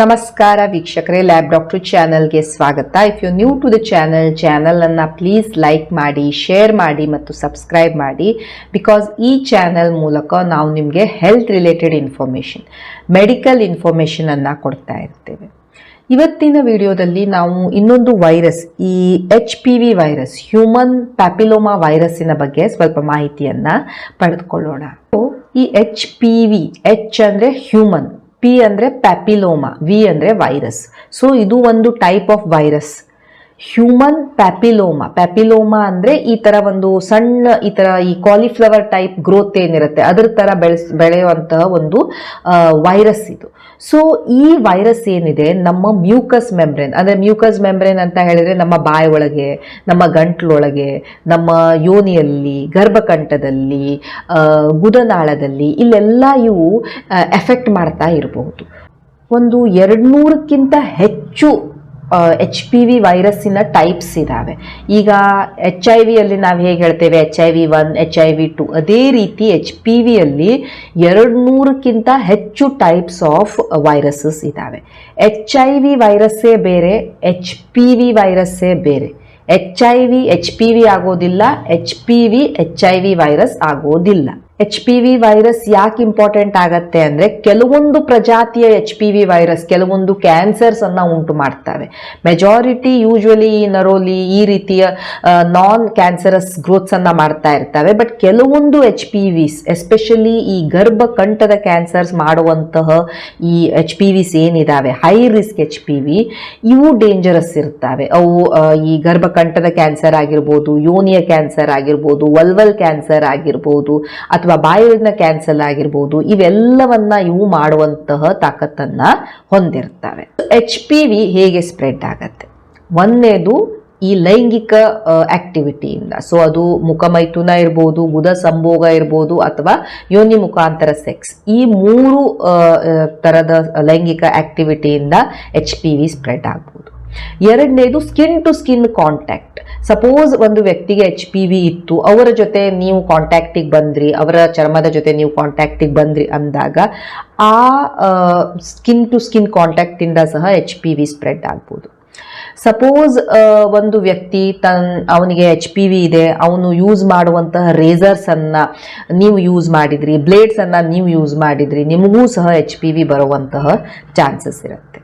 ನಮಸ್ಕಾರ ವೀಕ್ಷಕರೇ lab doctor ಚಾನಲ್ಗೆ ಸ್ವಾಗತ. If you new to the channel ಚಾನಲನ್ನು ಪ್ಲೀಸ್ ಲೈಕ್ ಮಾಡಿ ಶೇರ್ ಮಾಡಿ ಮತ್ತು ಸಬ್ಸ್ಕ್ರೈಬ್ ಮಾಡಿ. ಬಿಕಾಸ್ ಈ ಚಾನಲ್ ಮೂಲಕ ನಾವು ನಿಮಗೆ ಹೆಲ್ತ್ ರಿಲೇಟೆಡ್ ಇನ್ಫಾರ್ಮೇಷನ್ ಮೆಡಿಕಲ್ ಇನ್ಫಾರ್ಮೇಷನನ್ನು ಕೊಡ್ತಾ ಇರ್ತೇವೆ. ಇವತ್ತಿನ ವಿಡಿಯೋದಲ್ಲಿ ನಾವು ಇನ್ನೊಂದು ವೈರಸ್ ಈ H P V virus human papilloma ವೈರಸ್ಸಿನ ಬಗ್ಗೆ ಸ್ವಲ್ಪ ಮಾಹಿತಿಯನ್ನ ಪಡೆದುಕೊಳ್ಳೋಣ. ಈ ಎಚ್ ಪಿ ವಿ ಎಚ್ ಅಂದರೆ ಹ್ಯೂಮನ್ ಪಿ ಅಂದರೆ ಪ್ಯಾಪಿಲೋಮಾ ವಿ ಅಂದರೆ ವೈರಸ್ ಸೊ ಇದು ಒಂದು type of virus human papilloma papilloma ಅಂದರೆ ಈ ಥರ ಒಂದು ಸಣ್ಣ ಈ ಥರ ಈ ಕಾಲಿಫ್ಲವರ್ ಟೈಪ್ ಗ್ರೋತ್ ಏನಿರುತ್ತೆ, ಅದ್ರ ಥರ ಬೆಳೆಸ್, ಬೆಳೆಯುವಂತಹ ಒಂದು ವೈರಸ್ ಇದು. ಸೊ ಈ ವೈರಸ್ ಏನಿದೆ, ನಮ್ಮ ಮ್ಯೂಕಸ್ ಮೆಂಬ್ರೇನ್ ಅಂದರೆ ಮ್ಯೂಕಸ್ ಮೆಂಬ್ರೇನ್ ಅಂತ ಹೇಳಿದ್ರೆ ನಮ್ಮ ಬಾಯಿ ಒಳಗೆ ನಮ್ಮ ಗಂಟ್ಲೊಳಗೆ, ನಮ್ಮ ಯೋನಿಯಲ್ಲಿ, ಗರ್ಭಕಂಠದಲ್ಲಿ ಗುದನಾಳದಲ್ಲಿ ಇಲ್ಲೆಲ್ಲ ಇವು ಎಫೆಕ್ಟ್ ಮಾಡ್ತಾ ಇರಬಹುದು. ಒಂದು ಎರಡು ನೂರಕ್ಕಿಂತ ಹೆಚ್ಚು ಎಚ್ ಪಿ ವಿ ವೈರಸ್ಸಿನ ಟೈಪ್ಸ್ ಇದ್ದಾವೆ ಈಗ ಎಚ್ ಐ ವಿಯಲ್ಲಿ ನಾವು ಹೇಗೆ ಹೇಳ್ತೇವೆ? H I V one H I V two ಅದೇ ರೀತಿ ಎಚ್ ಪಿ ವಿಯಲ್ಲಿ ಎರಡು ನೂರಕ್ಕಿಂತ ಹೆಚ್ಚು ಟೈಪ್ಸ್ ಆಫ್ ವೈರಸ್ಸಸ್ ಇದ್ದಾವೆ ಎಚ್ ಐ ವಿ ವೈರಸ್ಸೇ ಬೇರೆ ಎಚ್ ಪಿ ವಿ ವೈರಸ್ಸೇ ಬೇರೆ. H I V H P V ಆಗೋದಿಲ್ಲ H P V H I V virus ಆಗೋದಿಲ್ಲ. ಎಚ್ ಪಿ ವಿ ವೈರಸ್ ಯಾಕೆ ಇಂಪಾರ್ಟೆಂಟ್ ಆಗತ್ತೆ ಅಂದರೆ ಕೆಲವೊಂದು ಪ್ರಜಾತಿಯ ಎಚ್ ಪಿ ವಿ ವೈರಸ್ ಕೆಲವೊಂದು ಕ್ಯಾನ್ಸರ್ಸ್ ಅನ್ನ ಉಂಟು ಮಾಡ್ತವೆ. ಮೆಜಾರಿಟಿ ಯೂಶ್ವಲಿ ಈ ನರೋಲಿ ಈ ರೀತಿಯ ನಾನ್ ಕ್ಯಾನ್ಸರಸ್ ಗ್ರೋತ್ಸ್ ಅನ್ನ ಮಾಡ್ತಾ ಇರ್ತವೆ. ಬಟ್ ಕೆಲವೊಂದು ಎಚ್ ಪಿ ವಿಸ್ ಎಸ್ಪೆಷಲಿ ಈ ಗರ್ಭಕಂಠದ ಕ್ಯಾನ್ಸರ್ಸ್ ಮಾಡುವಂತಹ ಈ H P Vs ಏನಿದಾವೆ? High risk H P V ಇವು ಡೇಂಜರಸ್ ಇರ್ತವೆ. ಅವು ಈ ಗರ್ಭಕಂಠದ ಕ್ಯಾನ್ಸರ್ ಆಗಿರ್ಬೋದು, ಯೋನಿಯ ಕ್ಯಾನ್ಸರ್ ಆಗಿರ್ಬೋದು ವಲ್ವಲ್ ಕ್ಯಾನ್ಸರ್ ಆಗಿರ್ಬೋದು ಅಥವಾ ಬಾಯಿನ ಕ್ಯಾನ್ಸಲ್ ಆಗಿರ್ಬೋದು, ಇವೆಲ್ಲವನ್ನ ಇವು ಮಾಡುವಂತಹ ತಾಕತ್ತನ್ನ ಹೊಂದಿರ್ತವೆ. ಎಚ್ ಪಿ ವಿ ಹೇಗೆ ಸ್ಪ್ರೆಡ್ ಆಗತ್ತೆ? ಒಂದನೇದು ಈ ಲೈಂಗಿಕ ಆಕ್ಟಿವಿಟಿಯಿಂದ ಸೊ ಅದು ಮುಖಮೈಥುನ ಇರ್ಬೋದು ಬುಧ ಸಂಭೋಗ ಇರ್ಬೋದು, ಅಥವಾ ಯೋನಿ ಮುಖಾಂತರ ಸೆಕ್ಸ್ ಈ ಮೂರು ತರದ ಲೈಂಗಿಕ ಆಕ್ಟಿವಿಟಿಯಿಂದ ಎಚ್ ಪಿ ವಿ ಸ್ಪ್ರೆಡ್ ಆಗ್ಬೋದು ಎರಡನೇದು skin to skin contact suppose ಒಂದು ವ್ಯಕ್ತಿಗೆ ಎಚ್ ಪಿ ವಿ ಇತ್ತು, ಅವರ ಜೊತೆ ನೀವು ಕಾಂಟ್ಯಾಕ್ಟಿಗೆ ಬಂದ್ರಿ, ಅವರ ಚರ್ಮದ ಜೊತೆ ನೀವು ಕಾಂಟ್ಯಾಕ್ಟಿಗೆ ಬಂದ್ರಿ ಅಂದಾಗ, ಆ ಸ್ಕಿನ್ ಟು ಸ್ಕಿನ್ ಕಾಂಟ್ಯಾಕ್ಟಿಂದ ಸಹ ಎಚ್ ಪಿ ವಿ ಸ್ಪ್ರೆಡ್ ಆಗ್ಬೋದು. ಸಪೋಸ್ ಒಂದು ವ್ಯಕ್ತಿ ತನ್, ಅವನಿಗೆ ಎಚ್ ಪಿ ವಿ ಇದೆ, ಅವನು ಯೂಸ್ ಮಾಡುವಂತಹ ರೇಸರ್ಸ್ ಅನ್ನ ನೀವು ಯೂಸ್ ಮಾಡಿದ್ರಿ ಬ್ಲೇಡ್ಸ್ ಅನ್ನ ನೀವು ಯೂಸ್ ಮಾಡಿದ್ರಿ, ನಿಮಗೂ ಸಹ ಎಚ್ ಪಿ ವಿ ಬರುವಂತಹ ಚಾನ್ಸಸ್ ಇರುತ್ತೆ.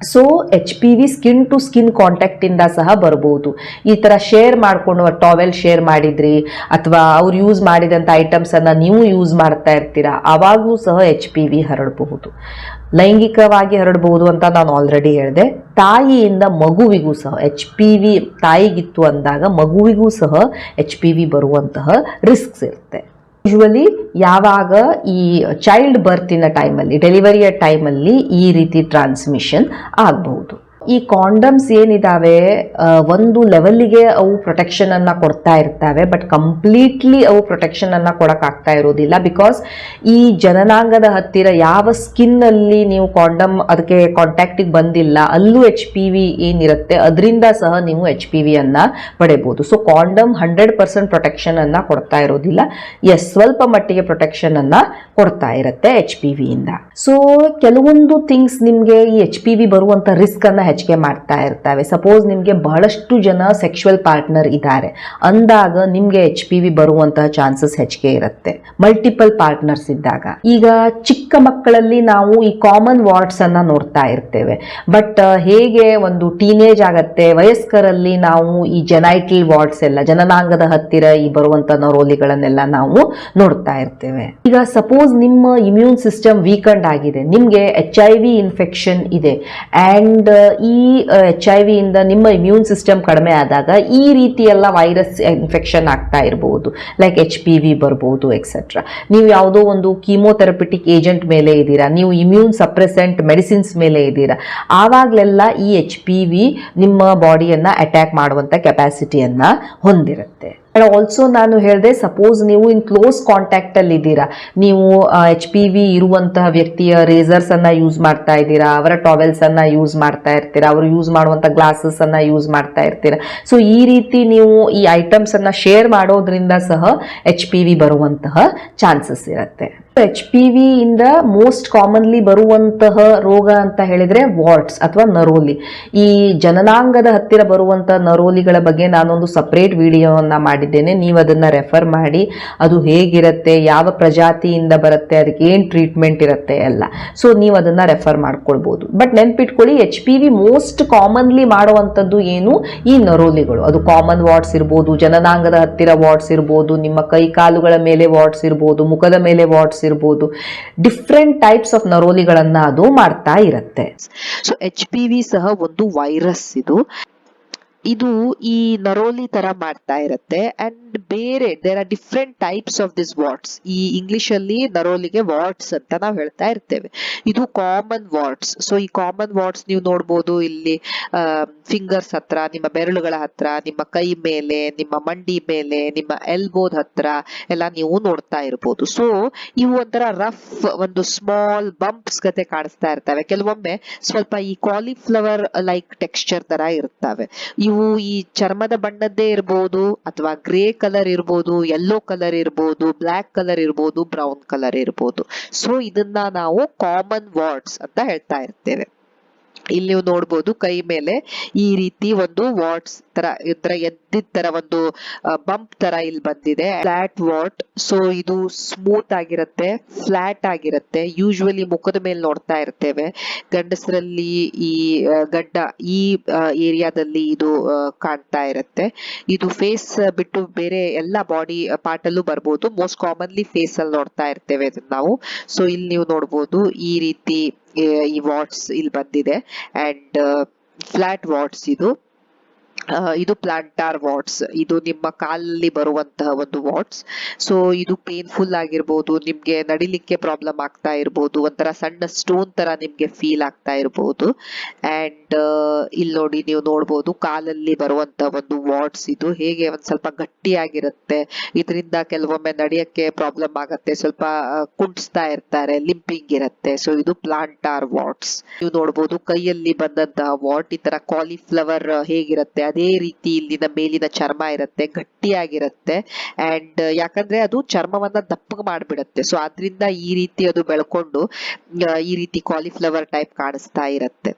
So H P V skin to skin ಕಾಂಟ್ಯಾಕ್ಟಿಂದ ಸಹ ಬರ್ಬೋದು. ಈ ಥರ ಶೇರ್ ಮಾಡಿಕೊಂಡು ಟಾವೆಲ್ ಶೇರ್ ಮಾಡಿದ್ರಿ, ಅಥವಾ ಅವ್ರು ಯೂಸ್ ಮಾಡಿದಂಥ ಐಟಮ್ಸನ್ನು ನೀವು ಯೂಸ್ ಮಾಡ್ತಾ ಇರ್ತೀರಾ ಅವಾಗೂ ಸಹ ಎಚ್ ಪಿ ವಿ ಹರಡಬಹುದು. ಲೈಂಗಿಕವಾಗಿ ಹರಡಬಹುದು ಅಂತ ನಾನು ಆಲ್ರೆಡಿ ಹೇಳಿದೆ. ತಾಯಿಯಿಂದ ಮಗುವಿಗೂ ಸಹ ಎಚ್ ಪಿ ವಿ ತಾಯಿಗಿತ್ತು ಅಂದಾಗ ಮಗುವಿಗೂ ಸಹ ಎಚ್ ಪಿ ವಿ ಬರುವಂತಹ ರಿಸ್ಕ್ಸ್ ಇರುತ್ತೆ. ಯೂಶುವಲಿ ಯಾವಾಗ ಈ ಚೈಲ್ಡ್ ಬರ್ತಿನ ಟೈಮಲ್ಲಿ ಡೆಲಿವರಿಯ ಟೈಮಲ್ಲಿ ಈ ರೀತಿ ಟ್ರಾನ್ಸ್ಮಿಷನ್ ಆಗಬಹುದು. ಈ ಕಾಂಡಮ್ಸ್ ಏನಿದಾವೆ ಆ, ಒಂದು ಲೆವೆಲ್ಲಿಗೆ ಅವು ಪ್ರೊಟೆಕ್ಷನ್ ಅನ್ನ ಕೊಡ್ತಾ ಇರ್ತವೆ ಬಟ್ ಕಂಪ್ಲೀಟ್ಲಿ ಅವು ಪ್ರೊಟೆಕ್ಷನ್ ಕೊಡೋಕ್ಕಾಗ್ತಾ ಇರೋದಿಲ್ಲ ಬಿಕಾಸ್ ಈ ಜನನಾಂಗದ ಹತ್ತಿರ ಯಾವ ಸ್ಕಿನ್ ಅಲ್ಲಿ ನೀವು ಕಾಂಡಮ್ ಅದಕ್ಕೆ ಕಾಂಟ್ಯಾಕ್ಟಿಗೆ ಬಂದಿಲ್ಲ ಅಲ್ಲೂ ಎಚ್ ಪಿ ವಿ ಏನಿರುತ್ತೆ ಅದರಿಂದ ಸಹ ನೀವು ಎಚ್ ಪಿ ವಿ ಅನ್ನ ಪಡೆಯಬಹುದು so condom hundred percent protection ಅನ್ನ ಕೊಡ್ತಾ ಇರೋದಿಲ್ಲ ಎಸ್ ಸ್ವಲ್ಪ ಮಟ್ಟಿಗೆ ಪ್ರೊಟೆಕ್ಷನ್ ಅನ್ನ ಕೊಡ್ತಾ ಇರುತ್ತೆ ಎಚ್ ಪಿ ವಿ ಇಂದ. ಸೊ ಕೆಲವೊಂದು ಥಿಂಗ್ಸ್ ನಿಮಗೆ ಈ ಎಚ್ ಪಿ ವಿ ಬರುವಂಥ ರಿಸ್ಕನ್ನು ಹೆಚ್ಚಿಗೆ ಮಾಡ್ತಾ ಇರ್ತವೆ. ಸಪೋಸ್ ನಿಮಗೆ ಬಹಳಷ್ಟು ಜನ ಸೆಕ್ಷುವಲ್ ಪಾರ್ಟ್ನರ್ ಇದ್ದಾರೆ. ಅಂದಾಗ ನಿಮಗೆ ಎಚ್ ಪಿ ವಿ ಬರುವಂತಹ ಚಾನ್ಸಸ್ ಹೆಚ್ಚಿಗೆ ಇರುತ್ತೆ. ಮಲ್ಟಿಪಲ್ ಪಾರ್ಟ್ನರ್ಸ್ ಇದ್ದಾಗ. ಈಗ ಚಿಕ್ಕ ಮಕ್ಕಳಲ್ಲಿ ನಾವು ಈ ಕಾಮನ್ ವಾರ್ಡ್ಸ್ ಅನ್ನ ನೋಡ್ತಾ ಇರ್ತೇವೆ. ಬಟ್ ಹೇಗೆ ಒಂದು ಟೀನೇಜ್ ಆಗತ್ತೆ, ವಯಸ್ಕರಲ್ಲಿ ನಾವು ಈ ಜೆನೈಟಲ್ ವಾರ್ಡ್ಸ್ ಎಲ್ಲ, ಜನನಾಂಗದ ಹತ್ತಿರ ಈ ಬರುವಂತ ನರೋಲಿಗಳನ್ನೆಲ್ಲ ನಾವು ನೋಡ್ತಾ ಇರ್ತೇವೆ. ಈಗ ಸಪೋಸ್ ನಿಮ್ಮ ಇಮ್ಯೂನ್ ಸಿಸ್ಟಮ್ ವೀಕಂಡ್ ಆಗಿದೆ. ನಿಮ್ಗೆ ಎಚ್ ಐ ವಿ ಇನ್ಫೆಕ್ಷನ್ ಇದೆ. ಈ ಎಚ್ ಐ ವಿ ಇಂದ ನಿಮ್ಮ ಇಮ್ಯೂನ್ ಸಿಸ್ಟಮ್ ಕಡಿಮೆ ಆದಾಗ ಈ ರೀತಿ ಎಲ್ಲ ವೈರಸ್ ಇನ್ಫೆಕ್ಷನ್ ಆಗ್ತಾ ಇರಬಹುದು ಲೈಕ್ ಎಚ್ ಪಿ ವಿ ಬರ್ಬೋದು ಎಕ್ಸೆಟ್ರಾ ನೀವು ಯಾವುದೋ ಒಂದು ಕೀಮೋಥೆರಪಿಟಿಕ್ ಏಜೆಂಟ್ ಮೇಲೆ ಇದ್ದೀರಾ, ನೀವು ಇಮ್ಯೂನ್ ಸಪ್ರೆಸೆಂಟ್ ಮೆಡಿಸಿನ್ಸ್ ಮೇಲೆ ಇದ್ದೀರಾ, ಆವಾಗಲೆಲ್ಲ ಈ ಎಚ್ ಪಿ ವಿ ನಿಮ್ಮ ಬಾಡಿಯನ್ನು ಅಟ್ಯಾಕ್ ಮಾಡುವಂಥ ಕೆಪಾಸಿಟಿಯನ್ನು ಹೊಂದಿರುತ್ತೆ. ಅಂಡ್ ಆಲ್ಸೋ ನಾನು ಹೇಳಿದೆ ಸಪೋಸ್ ನೀವು ಇನ್ ಕ್ಲೋಸ್ ಕಾಂಟ್ಯಾಕ್ಟ್ ಅಲ್ಲಿ ಇದ್ದೀರಾ, ನೀವು ಎಚ್ ಪಿ ವಿ ಇರುವಂತಹ ವ್ಯಕ್ತಿಯ ರೇಸರ್ಸ್ ಅನ್ನ ಯೂಸ್ ಮಾಡ್ತಾ ಇದ್ದೀರಾ, ಅವರ ಟಾವೆಲ್ಸ್ ಅನ್ನ ಯೂಸ್ ಮಾಡ್ತಾ ಇರ್ತೀರಾ, ಅವರು ಯೂಸ್ ಮಾಡುವಂತ ಗ್ಲಾಸಸ್ ಅನ್ನ ಯೂಸ್ ಮಾಡ್ತಾ ಇರ್ತೀರಾ. ಸೊ ಈ ರೀತಿ ನೀವು ಈ ಐಟಮ್ಸ್ ಅನ್ನ ಶೇರ್ ಮಾಡೋದ್ರಿಂದ ಸಹ ಎಚ್ ಪಿ ವಿ ಬರುವಂತಹ ಚಾನ್ಸಸ್ ಇರುತ್ತೆ. ಎಚ್ ಪಿ ವಿ ಇಂದ ಮೋಸ್ಟ್ ಕಾಮನ್ಲಿ ಬರುವಂತಹ ರೋಗ ಅಂತ ಹೇಳಿದ್ರೆ ವಾಟ್ಸ್ ಅಥವಾ ನರೋಲಿ. ಈ ಜನನಾಂಗದ ಹತ್ತಿರ ಬರುವಂತಹ ನರೋಲಿಗಳ ಬಗ್ಗೆ ನಾನೊಂದು ಸಪರೇಟ್ ವಿಡಿಯೋವನ್ನ ಮಾಡಿದ್ದೇನೆ. ನೀವು ಅದನ್ನ ರೆಫರ್ ಮಾಡಿ, ಅದು ಹೇಗಿರುತ್ತೆ, ಯಾವ ಪ್ರಜಾತಿಯಿಂದ ಬರುತ್ತೆ, ಅದಕ್ಕೆ ಏನು ಟ್ರೀಟ್ಮೆಂಟ್ ಇರುತ್ತೆ ಎಲ್ಲ. ಸೊ ನೀವು ಅದನ್ನ ರೆಫರ್ ಮಾಡ್ಕೊಳ್ಬಹುದು ಬಟ್ ನೆನ್ಪಿಟ್ಕೊಳ್ಳಿ H P V most commonly ಮಾಡುವಂಥದ್ದು ಏನು? ಈ ನರೋಲಿಗಳು. ಅದು ಕಾಮನ್ ವಾರ್ಡ್ಸ್ ಇರ್ಬೋದು, ಜನನಾಂಗದ ಹತ್ತಿರ ವಾರ್ಡ್ಸ್ ಇರ್ಬೋದು, ನಿಮ್ಮ ಕೈ ಕಾಲುಗಳ ಮೇಲೆ ವಾರ್ಡ್ಸ್ ಇರ್ಬೋದು, ಮುಖದ ಮೇಲೆ ವಾರ್ಡ್ಸ್ ಇರ್ಬೋದು. ಡಿಫ್ರೆಂಟ್ ಟೈಪ್ಸ್ ಆಫ್ ನರೋಲಿಗಳನ್ನ ಅದು ಮಾಡ್ತಾ ಇರುತ್ತೆ. ಸೊ ಎಚ್ ಪಿ ವಿ ಸಹ ಒಂದು ವೈರಸ್ ಇದು. ಇದು ಈ ನರೋಲಿ ತರ ಮಾಡ್ತಾ ಇರುತ್ತೆ. ಅಂಡ್ ಬೇರೆ there are different types of this warts ಈ ಇಂಗ್ಲಿಷ್ ಅಲ್ಲಿ ನರೋಲಿಗೆ ವಾಟ್ಸ್ ಅಂತ ನಾವು ಹೇಳ್ತಾ ಇರ್ತೇವೆ. ಇದು ಕಾಮನ್ ವಾಟ್ಸ್ ಸೊ ಈ ಕಾಮನ್ ವಾಟ್ಸ್ ನೀವು ನೋಡ್ಬೋದು ಇಲ್ಲಿ ಫಿಂಗರ್ಸ್ ಹತ್ರ, ನಿಮ್ಮ ಬೆರಳುಗಳ ಹತ್ರ, ನಿಮ್ಮ ಕೈ ಮೇಲೆ, ನಿಮ್ಮ ಮಂಡಿ ಮೇಲೆ, ನಿಮ್ಮ ಎಲ್ಬೋದ್ ಹತ್ರ ಎಲ್ಲ ನೀವು ನೋಡ್ತಾ ಇರ್ಬೋದು. ಸೊ ಇವು ಒಂಥರ ರಫ್ ಒಂದು ಸ್ಮಾಲ್ ಬಂಪ್ಸ್ ಗತೆ ಕಾಣಿಸ್ತಾ ಇರ್ತವೆ. ಕೆಲವೊಮ್ಮೆ ಸ್ವಲ್ಪ ಈ ಕಾಲಿಫ್ಲವರ್ ಲೈಕ್ ಟೆಕ್ಸ್ಚರ್ ತರ ಇರ್ತವೆ. ಇವು ಈ ಚರ್ಮದ ಬಣ್ಣದ್ದೇ ಇರ್ಬೋದು ಅಥವಾ ಗ್ರೇ ಕಲರ್ ಇರ್ಬೋದು ಯೆಲ್ಲೋ ಕಲರ್ ಇರ್ಬೋದು ಬ್ಲ್ಯಾಕ್ ಕಲರ್ ಇರ್ಬೋದು ಬ್ರೌನ್ ಕಲರ್ ಇರ್ಬೋದು. ಸೊ ಇದನ್ನ ನಾವು ಕಾಮನ್ ವರ್ಡ್ಸ್ ಅಂತ ಹೇಳ್ತಾ ಇರ್ತೇವೆ. ಇಲ್ಲಿ ನೀವು ನೋಡ್ಬೋದು ಕೈ ಮೇಲೆ ಈ ರೀತಿ ಒಂದು ವಾಟ್ಸ್ ತರ ಇದ್ರ ಎದ್ದಿದ್ ತರ ಒಂದು ಬಂಪ್ ತರ ಇಲ್ಲಿ ಬಂದಿದೆ. Flat wart. ಸೊ ಇದು ಸ್ಮೂತ್ ಆಗಿರುತ್ತೆ, ಫ್ಲಾಟ್ ಆಗಿರುತ್ತೆ. ಯೂಶುವಲಿ ಮುಖದ ಮೇಲೆ ನೋಡ್ತಾ ಇರ್ತೇವೆ. ಗಂಡಸರಲ್ಲಿ ಈ ಗಡ್ಡ ಈ ಏರಿಯಾದಲ್ಲಿ ಇದು ಕಾಣ್ತಾ ಇರುತ್ತೆ. ಇದು ಫೇಸ್ ಬಿಟ್ಟು ಬೇರೆ ಎಲ್ಲ ಬಾಡಿ ಪಾರ್ಟ್ ಅಲ್ಲೂ ಬರ್ಬೋದು. ಮೋಸ್ಟ್ ಕಾಮನ್ಲಿ ಫೇಸ್ ಅಲ್ಲಿ ನೋಡ್ತಾ ಇರ್ತೇವೆ ಇದನ್ನ ನಾವು. ಸೊ ಇಲ್ಲಿ ನೀವು ನೋಡ್ಬೋದು ಈ ರೀತಿ ಈ ವಾಟ್ಸ್ ಇಲ್ಲಿ ಬಂದಿದೆ. ಅಂಡ್ ಫ್ಲಾಟ್ ವಾಟ್ಸ್ ಇದು. ಇದು ಪ್ಲಾಂಟಾರ್ ವಾಟ್ಸ್. ಇದು ನಿಮ್ಮ ಕಾಲಲ್ಲಿ ಬರುವಂತಹ ಒಂದು ವಾಟ್ಸ್. ಸೊ ಇದು ಪೇನ್ಫುಲ್ ಆಗಿರ್ಬೋದು, ನಿಮ್ಗೆ ನಡಿಲಿಕ್ಕೆ ಪ್ರಾಬ್ಲಮ್ ಆಗ್ತಾ ಇರ್ಬೋದು, ಒಂಥರ ಸಣ್ಣ ಸ್ಟೋನ್ ತರ ನಿಮ್ಗೆ ಫೀಲ್ ಆಗ್ತಾ ಇರ್ಬೋದು. ಅಂಡ್ ಇಲ್ಲಿ ನೋಡಿ ನೀವು ನೋಡ್ಬೋದು, ಕಾಲಲ್ಲಿ ಬರುವಂತಹ ಒಂದು ವಾಟ್ಸ್ ಇದು. ಹೇಗೆ ಒಂದ್ ಸ್ವಲ್ಪ ಗಟ್ಟಿಯಾಗಿರುತ್ತೆ, ಇದರಿಂದ ಕೆಲವೊಮ್ಮೆ ನಡೆಯಕ್ಕೆ ಪ್ರಾಬ್ಲಮ್ ಆಗತ್ತೆ, ಸ್ವಲ್ಪ ಕುಂಟಿಸ್ತಾ ಇರ್ತಾರೆ ಲಿಂಪಿಂಗ್ ಇರುತ್ತೆ. ಸೊ ಇದು ಪ್ಲಾಂಟಾರ್ ವಾಟ್ಸ್. ನೀವು ನೋಡ್ಬೋದು, ಕೈಯಲ್ಲಿ ಬಂದಂತಹ ವಾಟ್, ಈ ತರ ಕಾಲಿಫ್ಲವರ್ ಹೇಗಿರುತ್ತೆ ಅದೇ ರೀತಿ ಇಲ್ಲಿನ ಮೇಲಿನ ಚರ್ಮ ಇರುತ್ತೆ, ಗಟ್ಟಿಯಾಗಿರುತ್ತೆ. ಅಂಡ್ ಯಾಕಂದ್ರೆ ಅದು ಚರ್ಮವನ್ನ ದಪ್ಪಗೆ ಮಾಡಿಬಿಡುತ್ತೆ. ಸೊ ಅದರಿಂದ ಈ ರೀತಿ ಅದು ಬೆಳ್ಕೊಂಡು ಈ ರೀತಿ ಕಾಲಿಫ್ಲವರ್ ಟೈಪ್ ಕಾಣಿಸ್ತಾ ಇರುತ್ತೆ.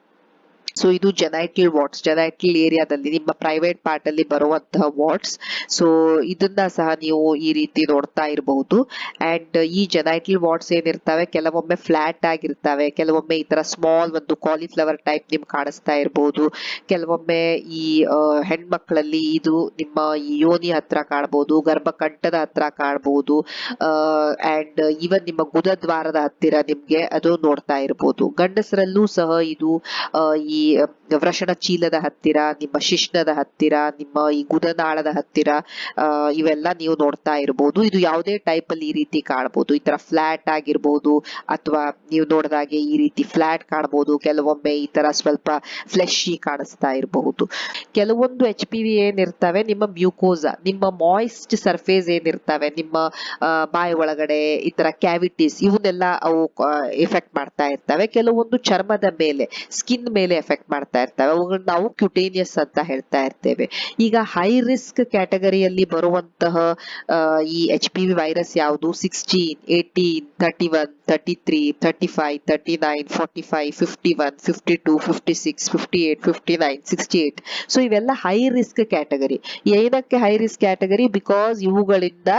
ಸೊ ಇದು ಜೆನೈಟಲ್ ವಾಟ್ಸ್ ಜೆನೈಟಲ್ ಏರಿಯಾದಲ್ಲಿ ನಿಮ್ಮ ಪ್ರೈವೇಟ್ ಪಾರ್ಟ್ ಅಲ್ಲಿ ಬರುವಂತಹ ವಾಟ್ಸ್ ಸೊ ಇದನ್ನ ಸಹ ನೀವು ಈ ರೀತಿ ನೋಡ್ತಾ ಇರಬಹುದು ಅಂಡ್ ಈ ಜೆನೈಟಲ್ ವಾಟ್ಸ್ ಏನಿರ್ತವೆ? ಕೆಲವೊಮ್ಮೆ ಫ್ಲಾಟ್ ಆಗಿರ್ತವೆ. ಕೆಲವೊಮ್ಮೆ ಈ ತರ ಸ್ಮಾಲ್ ಒಂದು ಕಾಲಿಫ್ಲವರ್ ಟೈಪ್ ನಿಮ್ಗೆ ಕಾಣಿಸ್ತಾ ಇರಬಹುದು ಕೆಲವೊಮ್ಮೆ ಈ ಹೆಣ್ಮಕ್ಳಲ್ಲಿ ಇದು ನಿಮ್ಮ ಯೋನಿ ಹತ್ರ ಕಾಣಬಹುದು ಗರ್ಭಕಂಠದ ಹತ್ರ ಕಾಣಬಹುದು ಅಂಡ್ ಈವನ್ ನಿಮ್ಮ ಗುದದ್ವಾರದ ಹತ್ತಿರ ನಿಮ್ಗೆ ಅದು ನೋಡ್ತಾ ಇರಬಹುದು ಗಂಡಸರಲ್ಲೂ ಸಹ ಇದು ಈ ವೃಷಣ ಚೀಲದ ಹತ್ತಿರ, ನಿಮ್ಮ ಶಿಶ್ನದ ಹತ್ತಿರ, ನಿಮ್ಮ ಈ ಗುದನಾಳದ ಹತ್ತಿರ ಇವೆಲ್ಲ ನೀವು ನೋಡ್ತಾ ಇರಬಹುದು ಇದು ಯಾವುದೇ ಟೈಪ್ ಅಲ್ಲಿ ಈ ರೀತಿ ಕಾಣಬಹುದು ಈ ತರ ಫ್ಲಾಟ್ ಆಗಿರ್ಬೋದು, ಅಥವಾ ನೀವು ನೋಡಿದಾಗೆ ಈ ರೀತಿ ಫ್ಲಾಟ್ ಕಾಣಬಹುದು ಕೆಲವೊಮ್ಮೆ ಈ ತರ ಸ್ವಲ್ಪ ಫ್ಲೆಶಿ ಕಾಣಿಸ್ತಾ ಇರಬಹುದು. ಕೆಲವೊಂದು ಎಚ್ ಪಿ ವಿ ಏನಿರ್ತವೆ, ನಿಮ್ಮ ಮ್ಯೂಕೋಸಾ ನಿಮ್ಮ ಮಾಯಿಸ್ಟ್ ಸರ್ಫೇಸ್ ಏನಿರ್ತವೆ, ನಿಮ್ಮ ಬಾಯಿ ಒಳಗಡೆ ಈ ತರ ಕ್ಯಾವಿಟೀಸ್ ಇವನ್ನೆಲ್ಲ ಅವು ಎಫೆಕ್ಟ್ ಮಾಡ್ತಾ ಇರ್ತವೆ. ಕೆಲವೊಂದು ಚರ್ಮದ ಮೇಲೆ ಸ್ಕಿನ್ ಮೇಲೆ ಎಫೆಕ್ಟ್ ಮಾಡ್ತಾ ಇರ್ತವೆ. ಅವುಗಳನ್ನ ನಾವು ಕ್ಯುಟೇನಿಯಸ್ ಅಂತ ಹೇಳ್ತಾ ಇರ್ತೇವೆ. ಈಗ ಹೈ ರಿಸ್ಕ್ ಕ್ಯಾಟಗರಿಯಲ್ಲಿ ಬರುವಂತಹ ಈ ಎಚ್ ಪಿ ವಿ ವೈರಸ್ ಯಾವುದು? Sixteen eighteen thirty one thirty three thirty five thirty nine forty five fifty one fifty two fifty six fifty eight fifty nine sixty eight so ಇವೆಲ್ಲ high risk category ಏನಕ್ಕೆ high risk category because ಇವುಗಳಿಂದ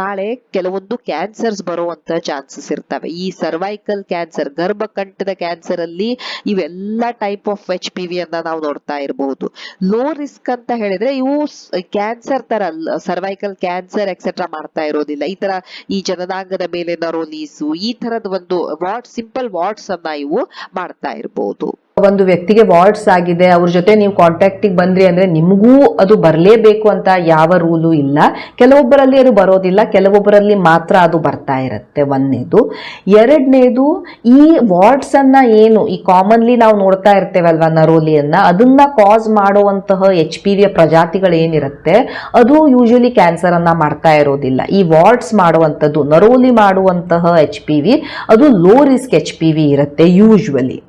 ನಾಳೆ ಕೆಲವೊಂದು cancers ಬರುವಂತ chances ಇರ್ತವೆ. ಈ cervical cancer ಗರ್ಭಕಂಠದ cancer ಅಲ್ಲಿ ಇವೆಲ್ಲ type of H P V ಅನ್ನ ನಾವು ನೋಡ್ತಾ ಇರಬಹುದು ಲೋ ರಿಸ್ಕ್ ಅಂತ ಹೇಳಿದ್ರೆ ಇವು ಕ್ಯಾನ್ಸರ್ ತರ ಸರ್ವೈಕಲ್ ಕ್ಯಾನ್ಸರ್ ಎಕ್ಸೆಟ್ರಾ ಮಾಡ್ತಾ ಇರೋದಿಲ್ಲ. ಈ ತರ ಈ ಜನನಾಂಗದ ಮೇಲಿನ ರೋಲೀಸು ಈ ಒಂದು ವಾಟ್ ಸಿಂಪಲ್ ವಾಟ್ಸ್ ಅನ್ನ ಇವು ಮಾಡ್ತಾ ಇರಬಹುದು ಒಂದು ವ್ಯಕ್ತಿಗೆ ವಾರ್ಡ್ಸ್ ಆಗಿದೆ, ಅವ್ರ ಜೊತೆ ನೀವು ಕಾಂಟ್ಯಾಕ್ಟಿಗೆ ಬಂದ್ರಿ ಅಂದ್ರೆ ನಿಮಗೂ ಅದು ಬರಲೇಬೇಕು ಅಂತ ಯಾವ ರೂಲು ಇಲ್ಲ. ಕೆಲವೊಬ್ಬರಲ್ಲಿ ಅದು ಬರೋದಿಲ್ಲ, ಕೆಲವೊಬ್ಬರಲ್ಲಿ ಮಾತ್ರ ಅದು ಬರ್ತಾ ಇರುತ್ತೆ. ಒಂದನೇದು. ಎರಡನೇದು, ಈ ವಾರ್ಡ್ಸ್ ಅನ್ನ ಏನು, ಈ ಕಾಮನ್ಲಿ ನಾವು ನೋಡ್ತಾ ಇರ್ತೇವಲ್ವಾ ನರೋಲಿಯನ್ನ, ಅದನ್ನ ಕಾಸ್ ಮಾಡುವಂತಹ ಎಚ್ ಪಿ ವಿಯ ಪ್ರಜಾತಿಗಳು ಏನಿರುತ್ತೆ, ಅದು ಯೂಶಲಿ ಕ್ಯಾನ್ಸರ್ ಅನ್ನ ಮಾಡ್ತಾ ಇರೋದಿಲ್ಲ. ಈ ವಾರ್ಡ್ಸ್ ಮಾಡುವಂಥದ್ದು, ನರೋಲಿ ಮಾಡುವಂತಹ ಎಚ್ ಪಿ ವಿ, ಅದು low risk H P V ಇರುತ್ತೆ ಯೂಶ್ವಲಿ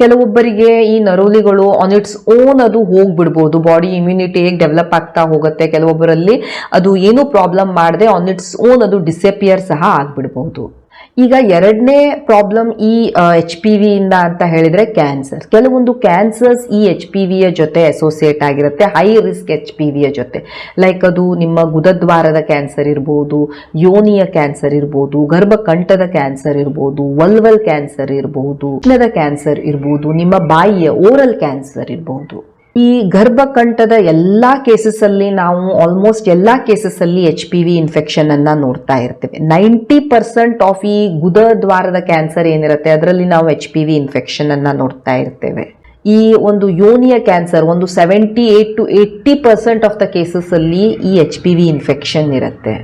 ಕೆಲವೊಬ್ಬರಿಗೆ ಈ ನರೋಲಿಗಳು ಆನ್ ಇಟ್ಸ್ ಓನ್ ಅದು ಹೋಗ್ಬಿಡ್ಬೋದು. ಬಾಡಿ ಇಮ್ಯುನಿಟಿ ಹೇಗೆ ಡೆವಲಪ್ ಆಗ್ತಾ ಹೋಗುತ್ತೆ ಕೆಲವೊಬ್ಬರಲ್ಲಿ ಅದು ಏನೂ ಪ್ರಾಬ್ಲಮ್ ಮಾಡದೆ ಆನ್ ಇಟ್ಸ್ ಓನ್ ಅದು ಡಿಸಪಿಯರ್ ಸಹ ಆಗ್ಬಿಡ್ಬೋದು. ಈಗ ಎರಡನೇ ಪ್ರಾಬ್ಲಮ್ ಈ ಎಚ್ ಪಿ ವಿ ಇಂದ ಅಂತ ಹೇಳಿದ್ರೆ ಕ್ಯಾನ್ಸರ್ ಕೆಲವೊಂದು ಕ್ಯಾನ್ಸರ್ಸ್ ಈ ಎಚ್ ಪಿ ವಿಯ ಜೊತೆ ಅಸೋಸಿಯೇಟ್ ಆಗಿರುತ್ತೆ ಹೈ ರಿಸ್ಕ್ ಎಚ್ ಪಿ ವಿಯ ಜೊತೆ. ಲೈಕ್ ಅದು ನಿಮ್ಮ ಗುದದ್ವಾರದ ಕ್ಯಾನ್ಸರ್ ಇರ್ಬೋದು, ಯೋನಿಯ ಕ್ಯಾನ್ಸರ್ ಇರ್ಬೋದು, ಗರ್ಭಕಂಠದ ಕ್ಯಾನ್ಸರ್ ಇರ್ಬೋದು ವಲ್ವಲ್ ಕ್ಯಾನ್ಸರ್ ಇರ್ಬೋದು ಕ್ಯಾನ್ಸರ್ ಇರ್ಬೋದು, ನಿಮ್ಮ ಬಾಯಿಯ ಓರಲ್ ಕ್ಯಾನ್ಸರ್ ಇರ್ಬೋದು. ಈ ಗರ್ಭಕಂಠದ ಎಲ್ಲ ಕೇಸಸ್ ಅಲ್ಲಿ ನಾವು ಆಲ್ಮೋಸ್ಟ್ ಎಲ್ಲ ಕೇಸಸ್ ಅಲ್ಲಿ ಎಚ್ ಪಿ ವಿ ಇನ್ಫೆಕ್ಷನ್ ಅನ್ನ ನೋಡ್ತಾ ಇರ್ತೇವೆ. ನೈಂಟಿ ಪರ್ಸೆಂಟ್ ಆಫ್ ಈ ಗುದ ದ್ವಾರದ ಕ್ಯಾನ್ಸರ್ ಏನಿರುತ್ತೆ, ಅದರಲ್ಲಿ ನಾವು ಎಚ್ ಪಿ ವಿ ಇನ್ಫೆಕ್ಷನ್ ಅನ್ನ ನೋಡ್ತಾ ಇರ್ತೇವೆ. ಈ ಒಂದು ಯೋನಿಯ ಕ್ಯಾನ್ಸರ್ ಒಂದು seventy eight to eighty percent of the cases ಅಲ್ಲಿ ಈ ಎಚ್ ಪಿ ವಿ ಇನ್ಫೆಕ್ಷನ್ ಇರುತ್ತೆ.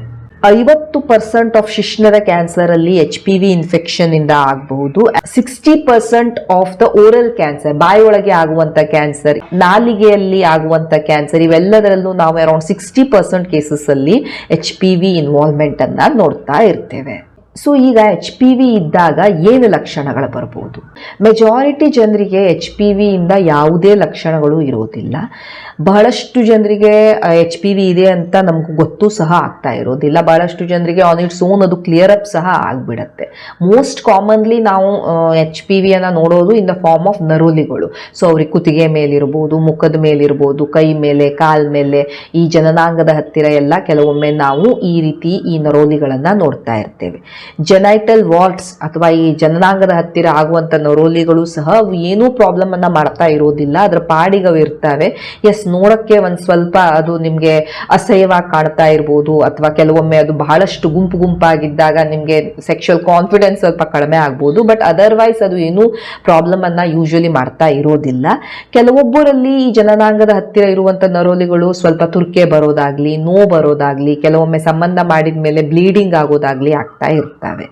ಐವತ್ತು ಪರ್ಸೆಂಟ್ ಆಫ್ ಶಿಶ್ನರ ಕ್ಯಾನ್ಸರ್ ಅಲ್ಲಿ ಎಚ್ ಪಿ ವಿ ಇನ್ಫೆಕ್ಷನ್ ಇಂದ ಆಗಬಹುದು. Sixty percent of the oral cancer ಬಾಯಿಯೊಳಗೆ ಆಗುವಂತ ಕ್ಯಾನ್ಸರ್ ನಾಲಿಗೆಯಲ್ಲಿ ಆಗುವಂತ ಕ್ಯಾನ್ಸರ್ ಇವೆಲ್ಲದರಲ್ಲೂ ನಾವು ಅರೌಂಡ್ ಸಿಕ್ಸ್ಟಿ ಪರ್ಸೆಂಟ್ ಕೇಸಸ್ ಅಲ್ಲಿ ಎಚ್ ಪಿ ವಿ ಇನ್ವಾಲ್ವ್ಮೆಂಟ್ ಅನ್ನ ನೋಡ್ತಾ ಇರ್ತೇವೆ. ಸೊ ಈಗ ಎಚ್ ಪಿ ವಿ ಇದ್ದಾಗ ಏನು ಲಕ್ಷಣಗಳು ಬರ್ಬೋದು? ಮೆಜಾರಿಟಿ ಜನರಿಗೆ ಎಚ್ ಪಿ ವಿ ಇಂದ ಯಾವುದೇ ಲಕ್ಷಣಗಳು ಇರೋದಿಲ್ಲ. ಬಹಳಷ್ಟು ಜನರಿಗೆ ಎಚ್ ಪಿ ವಿ ಇದೆ ಅಂತ ನಮಗೂ ಗೊತ್ತು ಸಹ ಆಗ್ತಾ ಇರೋದಿಲ್ಲ ಬಹಳಷ್ಟು ಜನರಿಗೆ ಆನ್ ಇಟ್ಸ್ ಓನ್ ಅದು ಕ್ಲಿಯರ್ ಅಪ್ ಸಹ ಆಗಿಬಿಡತ್ತೆ. ಮೋಸ್ಟ್ ಕಾಮನ್ಲಿ ನಾವು ಎಚ್ ಪಿ ವಿಯನ್ನು ನೋಡೋದು ಇನ್ ದ ಫಾರ್ಮ್ ಆಫ್ ನರೋಲಿಗಳು. ಸೊ ಅವ್ರಿಗೆ ಕುತ್ತಿಗೆ ಮೇಲಿರ್ಬೋದು, ಮುಖದ ಮೇಲಿರ್ಬೋದು, ಕೈ ಮೇಲೆ, ಕಾಲ್ ಮೇಲೆ, ಈ ಜನನಾಂಗದ ಹತ್ತಿರ ಎಲ್ಲ ಕೆಲವೊಮ್ಮೆ ನಾವು ಈ ರೀತಿ ಈ ನರೋಲಿಗಳನ್ನು ನೋಡ್ತಾ ಇರ್ತೇವೆ. ಜೆನೈಟಲ್ ವಾರ್ಡ್ಸ್ ಅಥವಾ ಈ ಜನನಾಂಗದ ಹತ್ತಿರ ಆಗುವಂಥ ನರೋಲಿಗಳು ಸಹ ಏನೂ ಪ್ರಾಬ್ಲಮ್ ಅನ್ನ ಮಾಡ್ತಾ ಇರೋದಿಲ್ಲ. ಅದರ ಪಾಡಿಗೆ ಅವು ಇರ್ತವೆ. ಎಸ್ ನೋಡಕ್ಕೆ ಒಂದ್ ಸ್ವಲ್ಪ ಅದು ನಿಮ್ಗೆ ಅಸಹ್ಯವಾಗಿ ಕಾಣ್ತಾ ಇರ್ಬೋದು, ಅಥವಾ ಕೆಲವೊಮ್ಮೆ ಅದು ಬಹಳಷ್ಟು ಗುಂಪು ಗುಂಪಾಗಿದ್ದಾಗ ನಿಮ್ಗೆ ಸೆಕ್ಷುವಲ್ ಕಾನ್ಫಿಡೆನ್ಸ್ ಸ್ವಲ್ಪ ಕಡಿಮೆ ಆಗ್ಬೋದು ಬಟ್ ಅದರ್ವೈಸ್ ಅದು ಏನು ಪ್ರಾಬ್ಲಮ್ ಅನ್ನ ಯೂಶಲಿ ಮಾಡ್ತಾ ಇರೋದಿಲ್ಲ. ಕೆಲವೊಬ್ಬರಲ್ಲಿ ಈ ಜನನಾಂಗದ ಹತ್ತಿರ ಇರುವಂತ ನರೋಲಿಗಳು ಸ್ವಲ್ಪ ತುರ್ಕೆ ಬರೋದಾಗ್ಲಿ ನೋ ಬರೋದಾಗ್ಲಿ, ಕೆಲವೊಮ್ಮೆ ಸಂಬಂಧ ಮಾಡಿದ ಮೇಲೆ ಬ್ಲೀಡಿಂಗ್ ಆಗೋದಾಗ್ಲಿ ಆಗ್ತಾ ಇರ್ತವೆ.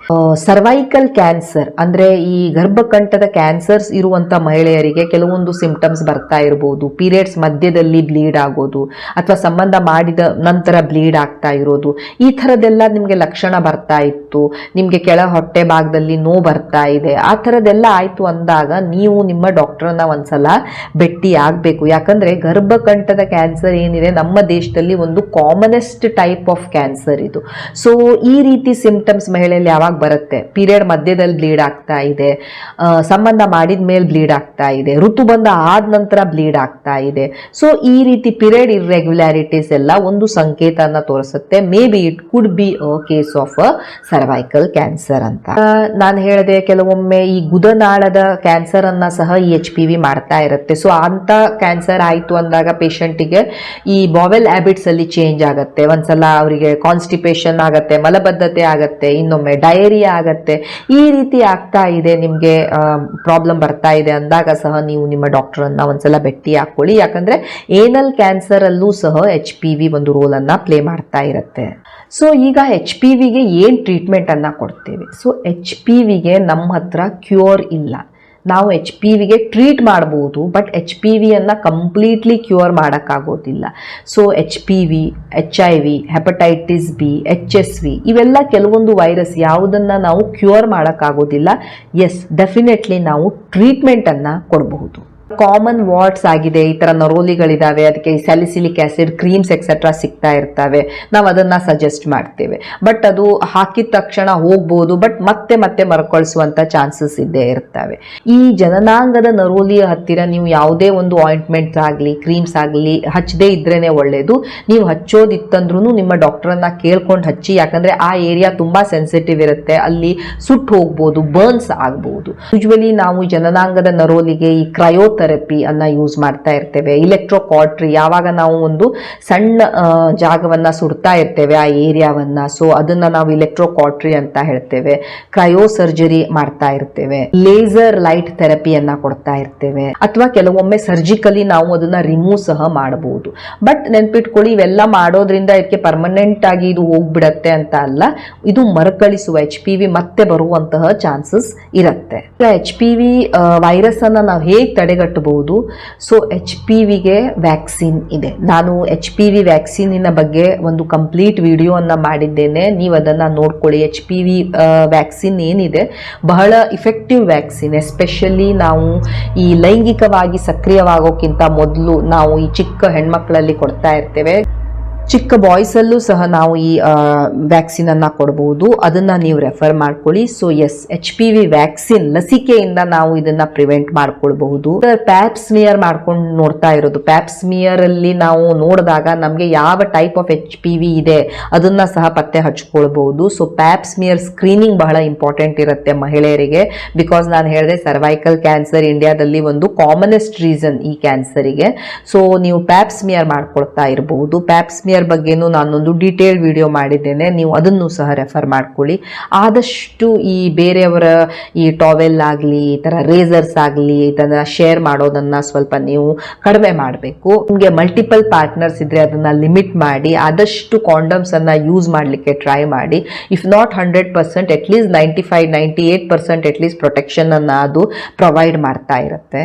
ಸರ್ವೈಕಲ್ ಕ್ಯಾನ್ಸರ್ ಅಂದ್ರೆ ಈ ಗರ್ಭಕಂಠದ ಕ್ಯಾನ್ಸರ್ಸ್ ಇರುವಂತ ಮಹಿಳೆಯರಿಗೆ ಕೆಲವೊಂದು ಸಿಂಪ್ಟಮ್ಸ್ ಬರ್ತಾ ಇರಬಹುದು ಪೀರಿಯಡ್ಸ್ ಮಧ್ಯದಲ್ಲಿ ಬ್ಲೀಡ್ ಆಗೋದು ಅಥವಾ ಸಂಬಂಧ ಮಾಡಿದ ನಂತರ ಬ್ಲೀಡ್ ಆಗ್ತಾ ಇರೋದು. ಈ ಥರದ್ದೆಲ್ಲ ನಿಮಗೆ ಲಕ್ಷಣ ಬರ್ತಾ ಇತ್ತು. ನಿಮಗೆ ಕೆಳ ಹೊಟ್ಟೆ ಭಾಗದಲ್ಲಿ ನೋವು ಬರ್ತಾ ಇದೆ. ಆ ಥರದ್ದೆಲ್ಲ ಆಯಿತು ಅಂದಾಗ ನೀವು ನಿಮ್ಮ ಡಾಕ್ಟರ್ನ ಒಂದ್ಸಲ ಭೇಟಿ ಆಗಬೇಕು. ಯಾಕಂದ್ರೆ ಗರ್ಭಕಂಠದ ಕ್ಯಾನ್ಸರ್ ಏನಿದೆ, ನಮ್ಮ ದೇಶದಲ್ಲಿ ಒಂದು ಕಾಮನೆಸ್ಟ್ ಟೈಪ್ ಆಫ್ ಕ್ಯಾನ್ಸರ್ ಇದು. ಸೊ ಈ ರೀತಿ ಸಿಂಪ್ಟಮ್ಸ್ ಮಹಿಳೆಯಲ್ಲಿ ಯಾವಾಗ ಬರುತ್ತೆ? ಪೀರಿಯಡ್ ಮಧ್ಯದಲ್ಲಿ ಬ್ಲೀಡ್ ಆಗ್ತಾ ಇದೆ. ಸಂಬಂಧ ಮಾಡಿದ ಮೇಲೆ ಬ್ಲೀಡ್ ಆಗ್ತಾ ಇದೆ. ಋತುಬಂಧ ಆದ ನಂತರ ಬ್ಲೀಡ್ ಆಗ್ತಾ ಇದೆ. ಸೊ ಈ ರೀತಿ ಪೀರಿಯಡ್ ಇರ್ರೆಗ್ಯುಲಾರಿಟೀಸ್ ಎಲ್ಲ ಒಂದು ಸಂಕೇತನ ತೋರಿಸುತ್ತೆ. Maybe it could be a case of a cervical cancer ಅಂತ ನಾನು ಹೇಳಿದೆ ಕೆಲವೊಮ್ಮೆ ಈ ಗುದನಾಳದ ಕ್ಯಾನ್ಸರ್ ಅನ್ನ ಸಹ ಈ ಎಚ್ ಪಿ ವಿ ಮಾಡ್ತಾ ಇರುತ್ತೆ. ಸೊ ಅಂತ ಕ್ಯಾನ್ಸರ್ ಆಯ್ತು ಅಂದಾಗ ಪೇಷಂಟಿಗೆ ಈ ಬಾವೆಲ್ ಹ್ಯಾಬಿಟ್ಸ್ ಅಲ್ಲಿ ಚೇಂಜ್ ಆಗುತ್ತೆ. ಒಂದ್ಸಲ ಅವರಿಗೆ ಕಾನ್ಸ್ಟಿಪೇಷನ್ ಆಗತ್ತೆ, ಮಲಬದ್ಧತೆ ಆಗತ್ತೆ, ಇನ್ನೊಮ್ಮೆ ಡಯರಿಯಾ ಆಗತ್ತೆ. ಈ ರೀತಿ ಆಗ್ತಾ ಇದೆ, ನಿಮಗೆ ಪ್ರಾಬ್ಲಮ್ ಬರ್ತಾ ಇದೆ ಅಂದಾಗ ಸಹ ನೀವು ನಿಮ್ಮ ಡಾಕ್ಟರ್ ಅನ್ನ ಒಂದ್ಸಲ ಭೇಟಿ ಹಾಕೊಳ್ಳಿ ಯಾಕಂದ್ರೆ ಏನಲ್ ಕ್ಯಾನ್ಸರಲ್ಲೂ ಸಹ ಎಚ್ ಪಿ ವಿ ಒಂದು ರೋಲ್ ಅನ್ನ ಪ್ಲೇ ಮಾಡ್ತಾ ಇರುತ್ತೆ. ಸೊ ಈಗ ಎಚ್ ಪಿ ವಿಗೆ ಏನು ಟ್ರೀಟ್ಮೆಂಟ್ ಅನ್ನ ಕೊಡ್ತೇವೆ? ಸೊ ಎಚ್ ಪಿ ವಿಗೆ ನಮ್ಮ ಹತ್ರ ಕ್ಯೂರ್ ಇಲ್ಲ. ನಾವು ಎಚ್ ಪಿ ವಿಗೆ ಟ್ರೀಟ್ ಮಾಡ್ಬೋದು ಬಟ್ ಎಚ್ ಪಿ ವಿಯನ್ನು ಕಂಪ್ಲೀಟ್ಲಿ ಕ್ಯೂರ್ ಮಾಡೋಕ್ಕಾಗೋದಿಲ್ಲ. So H P V H I V hepatitis B H S V ಇವೆಲ್ಲ ಕೆಲವೊಂದು ವೈರಸ್ ಯಾವುದನ್ನು ನಾವು ಕ್ಯೂರ್ ಮಾಡೋಕ್ಕಾಗೋದಿಲ್ಲ. ಎಸ್ ಡೆಫಿನೆಟ್ಲಿ ನಾವು ಟ್ರೀಟ್ಮೆಂಟನ್ನು ಕೊಡಬಹುದು. ಕಾಮನ್ ವಾರ್ಡ್ಸ್ ಆಗಿದೆ, ಈ ಥರ ನರೋಲಿಗಳಿದಾವೆ, ಅದಕ್ಕೆ ಸ್ಯಾಲಿಸಿಲಿಕ್ ಆಸಿಡ್ ಕ್ರೀಮ್ಸ್ ಎಕ್ಸೆಟ್ರಾ ಸಿಗ್ತಾ ಇರ್ತವೆ. ನಾವು ಅದನ್ನ ಸಜೆಸ್ಟ್ ಮಾಡ್ತೇವೆ. ಬಟ್ ಅದು ಹಾಕಿದ ತಕ್ಷಣ ಹೋಗ್ಬೋದು ಬಟ್ ಮತ್ತೆ ಮತ್ತೆ ಮರ್ಕೊಳಿಸುವಂತ ಚಾನ್ಸಸ್ ಇದ್ದೇ ಇರ್ತವೆ. ಈ ಜನನಾಂಗದ ನರೋಲಿಯ ಹತ್ತಿರ ನೀವು ಯಾವುದೇ ಒಂದು ಆಯಿಂಟ್ಮೆಂಟ್ಸ್ ಆಗಲಿ ಕ್ರೀಮ್ಸ್ ಆಗಲಿ ಹಚ್ಚದೇ ಇದ್ರೇನೆ ಒಳ್ಳೆಯದು ನೀವು ಹಚ್ಚೋದಿತ್ತಂದ್ರೂ ನಿಮ್ಮ ಡಾಕ್ಟರನ್ನ ಕೇಳ್ಕೊಂಡು ಹಚ್ಚಿ, ಯಾಕಂದ್ರೆ ಆ ಏರಿಯಾ ತುಂಬಾ ಸೆನ್ಸಿಟಿವ್ ಇರುತ್ತೆ. ಅಲ್ಲಿ ಸುಟ್ಟು ಹೋಗ್ಬೋದು ಬರ್ನ್ಸ್ ಆಗ್ಬೋದು. ಯೂಶ್ವಲಿ ನಾವು ಜನನಾಂಗದ ನರೋಲಿಗೆ ಈ ಕ್ರಯೋ ಕ್ರಯೋಥೆರಪಿ ಅನ್ನ ಯೂಸ್ ಮಾಡ್ತಾ ಇರ್ತೇವೆ. ಇಲೆಕ್ಟ್ರೋಕಾಟ್ರಿ ಯಾವಾಗ ನಾವು ಒಂದು ಸಣ್ಣ ಜಾಗವನ್ನ ಸುಡ್ತಾ ಇರ್ತೇವೆ, ಆ ಏರಿಯಾವನ್ನ ಸೊ ಅದನ್ನ ನಾವು ಇಲೆಕ್ಟ್ರೋಕಾಟ್ರಿ ಅಂತ ಹೇಳ್ತೇವೆ. ಕ್ರಯೋ ಸರ್ಜರಿ ಮಾಡ್ತಾ ಇರ್ತೇವೆ. ಲೇಸರ್ ಲೈಟ್ ಥೆರಪಿಯನ್ನ ಕೊಡ್ತಾ ಇರ್ತೇವೆ. ಅಥವಾ ಕೆಲವೊಮ್ಮೆ ಸರ್ಜಿಕಲಿ ನಾವು ಅದನ್ನ ರಿಮೂವ್ ಸಹ ಮಾಡಬಹುದು. ಬಟ್ ನೆನ್ಪಿಟ್ಕೊಳ್ಳಿ, ಇವೆಲ್ಲ ಮಾಡೋದ್ರಿಂದ ಇದಕ್ಕೆ ಪರ್ಮನೆಂಟ್ ಆಗಿ ಇದು ಹೋಗ್ಬಿಡತ್ತೆ ಅಂತ ಅಲ್ಲ. ಇದು ಮರುಕಳಿಸುವ ಎಚ್ ಪಿ ವಿ ಮತ್ತೆ ಬರುವಂತಹ ಚಾನ್ಸಸ್ ಇರುತ್ತೆ. ಎಚ್ ಪಿ ವಿ ವೈರಸ್ ಅನ್ನ ನಾವು ಹೇಗೆ ತಡೆಗಟ್ಟಬಹುದು ಸೊ ಎಚ್ ಪಿ ವಿಗೆ ವ್ಯಾಕ್ಸಿನ್ ಇದೆ. ನಾನು ಎಚ್ ಪಿ ವಿ ವ್ಯಾಕ್ಸಿನಿನ ಬಗ್ಗೆ ಒಂದು ಕಂಪ್ಲೀಟ್ ವಿಡಿಯೋವನ್ನು ಮಾಡಿದ್ದೇನೆ. ನೀವು ಅದನ್ನು ನೋಡ್ಕೊಳ್ಳಿ. ಎಚ್ ಪಿ ವಿ ವ್ಯಾಕ್ಸಿನ್ ಏನಿದೆ? ಬಹಳ ಇಫೆಕ್ಟಿವ್ ವ್ಯಾಕ್ಸಿನ್ ಎಸ್ಪೆಷಲಿ ನಾವು ಈ ಲೈಂಗಿಕವಾಗಿ ಸಕ್ರಿಯವಾಗೋಕ್ಕಿಂತ ಮೊದಲು ನಾವು ಈ ಚಿಕ್ಕ ಹೆಣ್ಮಕ್ಳಲ್ಲಿ ಕೊಡ್ತಾ ಇರ್ತೇವೆ. ಚಿಕ್ಕ ಬಾಯ್ಸಲ್ಲೂ ಸಹ ನಾವು ಈ ವ್ಯಾಕ್ಸಿನನ್ನು ಕೊಡಬಹುದು ಅದನ್ನ ನೀವು ರೆಫರ್ ಮಾಡ್ಕೊಳ್ಳಿ. So S H P V vaccine ಲಸಿಕೆಯಿಂದ ನಾವು ಇದನ್ನ ಪ್ರಿವೆಂಟ್ ಮಾಡ್ಕೊಳ್ಬಹುದು. ಪ್ಯಾಪ್ಸ್ಮಿಯರ್ ಮಾಡ್ಕೊಂಡು ನೋಡ್ತಾ ಇರೋದು. ಸ್ಮಿಯರ್ ಅಲ್ಲಿ ನಾವು ನೋಡಿದಾಗ ನಮಗೆ ಯಾವ type of H P V ಇದೆ ಅದನ್ನ ಸಹ ಪತ್ತೆ ಹಚ್ಕೊಳ್ಬಹುದು. ಸೊ ಪ್ಯಾಪ್ಸ್ಮಿಯರ್ ಸ್ಕ್ರೀನಿಂಗ್ ಬಹಳ ಇಂಪಾರ್ಟೆಂಟ್ ಇರುತ್ತೆ ಮಹಿಳೆಯರಿಗೆ. ಬಿಕಾಸ್ ನಾನು ಹೇಳಿದೆ ಸರ್ವೈಕಲ್ ಕ್ಯಾನ್ಸರ್ ಇಂಡಿಯಾದಲ್ಲಿ ಒಂದು ಕಾಮನೆಸ್ಟ್ ರೀಸನ್ ಈ ಕ್ಯಾನ್ಸರಿಗೆ ಸೊ ನೀವು ಪ್ಯಾಪ್ಸ್ಮಿಯರ್ ಮಾಡ್ಕೊಳ್ತಾ ಇರಬಹುದು ಪ್ಯಾಪ್ ಸ್ಮಿಯರ್ ಬಗ್ಗೆನೂ ನಾನೊಂದು ಡೀಟೇಲ್ ವಿಡಿಯೋ ಮಾಡಿದ್ದೇನೆ. ನೀವು ಅದನ್ನು ಸಹ ರೆಫರ್ ಮಾಡ್ಕೊಳ್ಳಿ. ಆದಷ್ಟು ಈ ಬೇರೆಯವರ ಈ ಟಾವೆಲ್ ಆಗಲಿ, ಈ ಥರ ರೇಸರ್ಸ್ ಆಗಲಿ ಥರ ಶೇರ್ ಮಾಡೋದನ್ನ ಸ್ವಲ್ಪ ನೀವು ಕಡಿಮೆ ಮಾಡಬೇಕು. ನಿಮಗೆ ಮಲ್ಟಿಪಲ್ ಪಾರ್ಟ್ನರ್ಸ್ ಇದ್ರೆ ಅದನ್ನ ಲಿಮಿಟ್ ಮಾಡಿ, ಆದಷ್ಟು ಕಾಂಡಮ್ಸ್ ಅನ್ನ ಯೂಸ್ ಮಾಡಲಿಕ್ಕೆ ಟ್ರೈ ಮಾಡಿ. If not hundred percent at least ninety five ninety eight percent at least protection ಅನ್ನ ಅದು ಪ್ರೊವೈಡ್ ಮಾಡ್ತಾ ಇರುತ್ತೆ.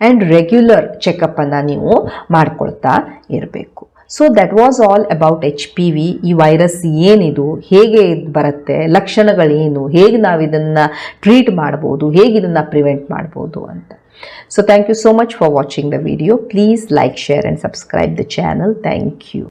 ಆ್ಯಂಡ್ ರೆಗ್ಯುಲರ್ ಚೆಕಪ್ ಅನ್ನ ನೀವು ಮಾಡ್ಕೊಳ್ತಾ ಇರಬೇಕು. So that was all about H P V ಈ ವೈರಸ್ ಏನಿದು, ಹೇಗೆ ಬರುತ್ತೆ, ಲಕ್ಷಣಗಳೇನು, ಹೇಗೆ ನಾವು ಇದನ್ನು ಟ್ರೀಟ್ ಮಾಡ್ಬೋದು, ಹೇಗೆ ಇದನ್ನು ಪ್ರಿವೆಂಟ್ ಮಾಡ್ಬೋದು ಅಂತ. So thank you so much for watching the video please like share and subscribe the channel thank you